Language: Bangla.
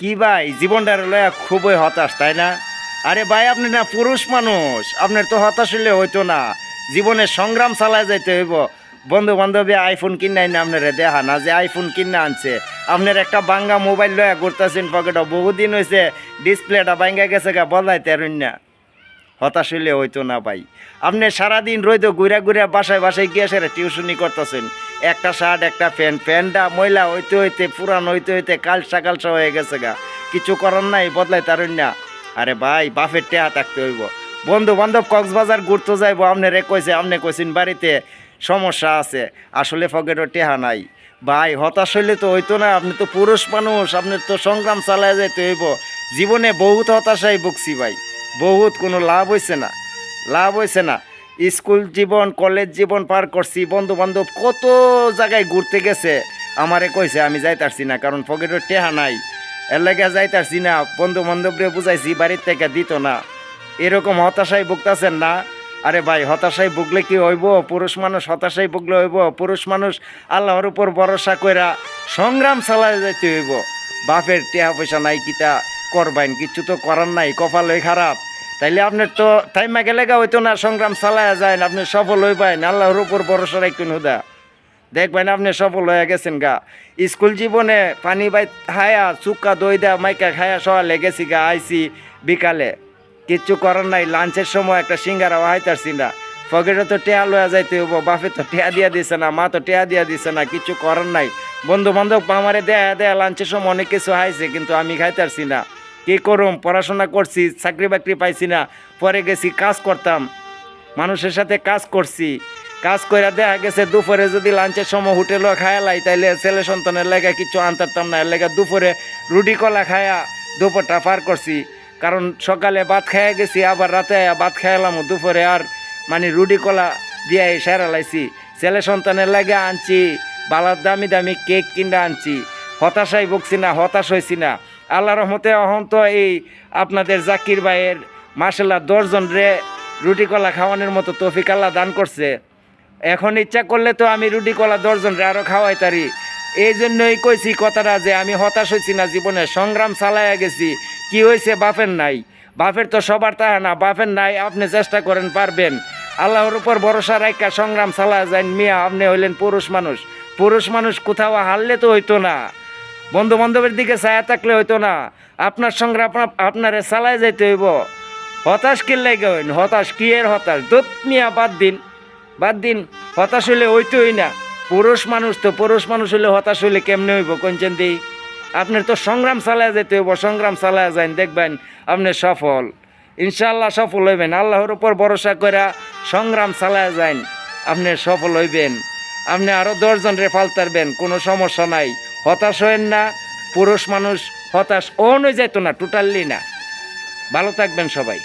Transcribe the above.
কি ভাই? জীবনটার লয়া খুবই হতাশ, তাই না? আরে ভাই, আপনি না পুরুষ মানুষ। আপনার তো হতাশ হইলে হইতো না। জীবনে সংগ্রাম চালায় যাইতে হইব। বন্ধু বান্ধবী আইফোন কিনে না আপনার দেখা না যে আইফোন কিনে আনছে। আপনার একটা বাঙ্গা মোবাইল লয়া ঘুরতেছেন পকেটও বহুদিন হয়েছে ডিসপ্লেটা ভাঙ্গা গেছে গা, বদলাইতে না। হতাশ হইলে হইতো না ভাই। আপনি সারাদিন রইতো ঘুরে ঘুরে বাসায় বাসায় গিয়ে সেরা টিউশনি করতেছেন। একটা শার্ট, একটা প্যান্ট, প্যান্টটা ময়লা হইতে হইতে, পুরান হইতে হইতে কালসা কালসা হয়ে গেছে গা। কিছু করার নাই, বদলাই তারুন না। আরে ভাই বাফের টেহা থাকতে হইব। বন্ধু বান্ধব কক্সবাজার ঘুরতে যাইব, আপনার কইছে, আপনি কইছেন বাড়িতে সমস্যা আছে। আসলে পকেটও টেহা নাই। ভাই, হতাশ হইলে তো হইতো না, আপনি তো পুরুষ মানুষ আপনার তো সংগ্রাম চালায় যাইতে হইব। জীবনে বহুত হতাশাই ভুগছি ভাই। বহুত কোনো লাভ হইছে না। লাভ হয়েছে না। স্কুল জীবন, কলেজ জীবন পার করছি বন্ধু বান্ধব কত জায়গায় ঘুরতে গেছে, আমারে কইছে, আমি যাইতারছি না, কারণ পকেটের টেহা নাই। এর লাগে যাইতারছি না বন্ধু বান্ধবরে বুঝাইছি, বাড়ির থেকে দিত না। এরকম হতাশায় ভুগতাছেন না? আরে ভাই, হতাশায় ভুগলে কি হইব? পুরুষ মানুষ হতাশায় ভুগলে হইব? পুরুষ মানুষ আল্লাহর উপর ভরসা কইরা সংগ্রাম চালায় যাইতে হইব। বাপের টেহা পয়সা নাই কিতা করবাইন, কিছু তো করার নাই কপাল কপালই খারাপ। তাইলে আপনার তো টাইমা গেলে গা হইতো না, সংগ্রাম চালায়া যায় আপনি সফল হয়ে হইবেন আল্লাহর উপর ভরসা রাখবেন হুদা। দেখবেন আপনি সফল হয়ে গেছেন গা। স্কুল জীবনে পানি বাই খায়া, চুক্কা দই দেয়া, মাইকা খায়া সকালে গেছি গা আইসি বিকালে। কিচ্ছু করার নাই, লাঞ্চের সময় একটা সিঙ্গারা হাইতারছি না। পকেটে তো টেয়া লয়া যাইতে হব বাপে তো টেয়া দিয়া দিছে না, মা তো টেয়া দিয়া দিছে না কিছু করার নাই। বন্ধু বান্ধব আমারে দেয়া দেয়া লাঞ্চের সময় অনেক কিছু হাইছে, কিন্তু আমি খাইতারছি না। কি করুম? পড়াশোনা করছি, চাকরি বাকরি পাইছি না, পরে গেছি, কাজ করতাম। মানুষের সাথে কাজ করছি। কাজ করে দেখা গেছে দুপুরে যদি লাঞ্চের সময় হোটেলও খায়ালাই তাইলে ছেলে সন্তানের লেগে কিছু আনতারতাম না। এর লেগে দুপুরে রুটি কলা খায়া দুপুরটা পার করছি। কারণ সকালে ভাত খাইয়া গেছি, আবার রাতে আয়া ভাত খাইলাম দুপুরে আর মানে রুটি কলা দিয়ে সেরা লাইছি। ছেলে সন্তানের লাগে আনছি, বালার দামি দামি কেক কিনে আনছি। হতাশাই ভুগছি না, হতাশ হয়েছি না। আল্লাহ রহমতে অহন তো এই আপনাদের জাকির ভাইয়ের মার্শাল্লাহ দশজন রে রুটি কলা খাওয়ানোর মতো তৌফিক আল্লাহ দান করছে। এখন ইচ্ছা করলে তো আমি রুটি কলা দশজন রে আরও খাওয়াই তারি। এই জন্যই কইছি কথাটা যে আমি হতাশ হয়েছি না জীবনে, সংগ্রাম চালাইয়া গেছি। কি হয়েছে বাপের নাই। বাপের তো সবার তা না, বাপের নাই, আপনি চেষ্টা করেন, পারবেন। আল্লাহর উপর ভরসা রাখা সংগ্রাম চালা যান মিয়া, আপনি হইলেন পুরুষ মানুষ। পুরুষ মানুষ কোথাও হারলে তো হইতো না। বন্ধু বান্ধবের দিকে ছায়া থাকলে হইতো না। আপনার সঙ্গে আপনার আপনারে চালায় যাইতে হইব। হতাশ কিনলে গেন হতাশ কি এর হতাশ? দুধ মিয়া বাদ দিন। বাদ দিন। হতাশ হইলে হইতোই না। পুরুষ মানুষ তো, পুরুষ মানুষ হইলে হতাশ হইলে কেমনে হইব কোনচেন দি আপনার তো সংগ্রাম চালায় যেতে হইব, সংগ্রাম চালায় যান দেখবেন আপনি সফল। ইনশাল্লাহ সফল হইবেন। আল্লাহর উপর ভরসা করে সংগ্রাম চালায় যান আপনি সফল হইবেন। আপনি আরও দশজন রে ফালতারবেন কোনো সমস্যা নাই। হতাশ হইন না পুরুষ মানুষ হতাশ অনুযায়ী যেত না টোটালি না। ভালো থাকবেন সবাই।